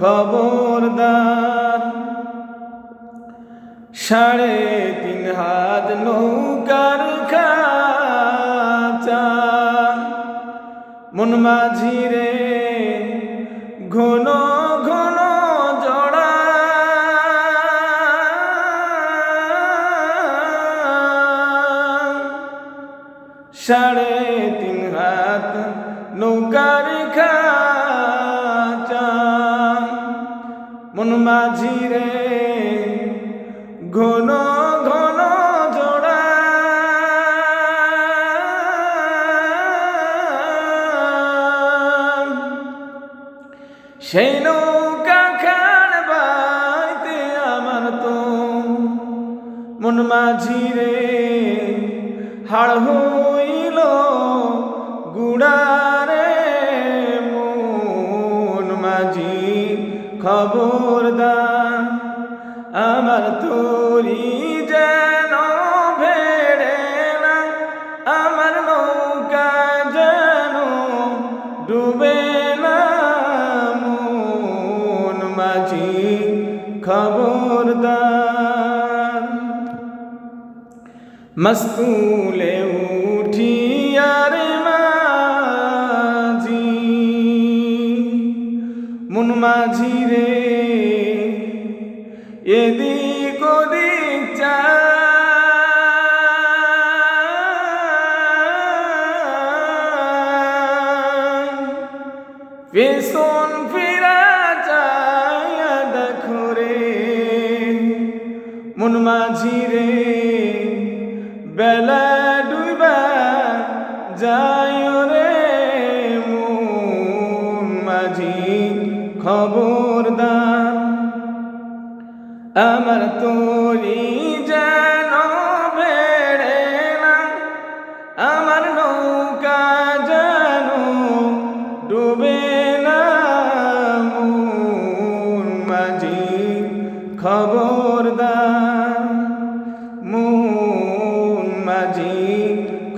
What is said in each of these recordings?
খবরদার। সাড়ে তিন হাত নৌকার মন মাঝি রে ঘন ঘন জড়া। সাড়ে তিন হাত মন মাঝি রে, ঘন ঘন জোড়া। সেই নৌকা খান বাইতে আমার তো মন মাঝিরে হাড় হইল গুড়ারে। মন মাঝি খবরদার আমার তোরি যেন ভেড়ে না, আমার নৌকা যেন ডুবে না। মন মাঝি খবরদার। মস্তুলে উঠিয়ার মাঝি, মুন মাঝি রে এদিক ওদিক চায়। পেছন ফিরা যায় দেখো রে মন মাঝি রে, বেলা ডুবা যায় রে মন মাঝি খবরদার আমার তোরি যেন বেড়ে না, আমার নৌকা যেন ডুবে না। মাঝি খবরদার, মন মাঝি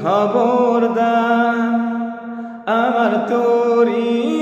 খবরদার, আমার তোরি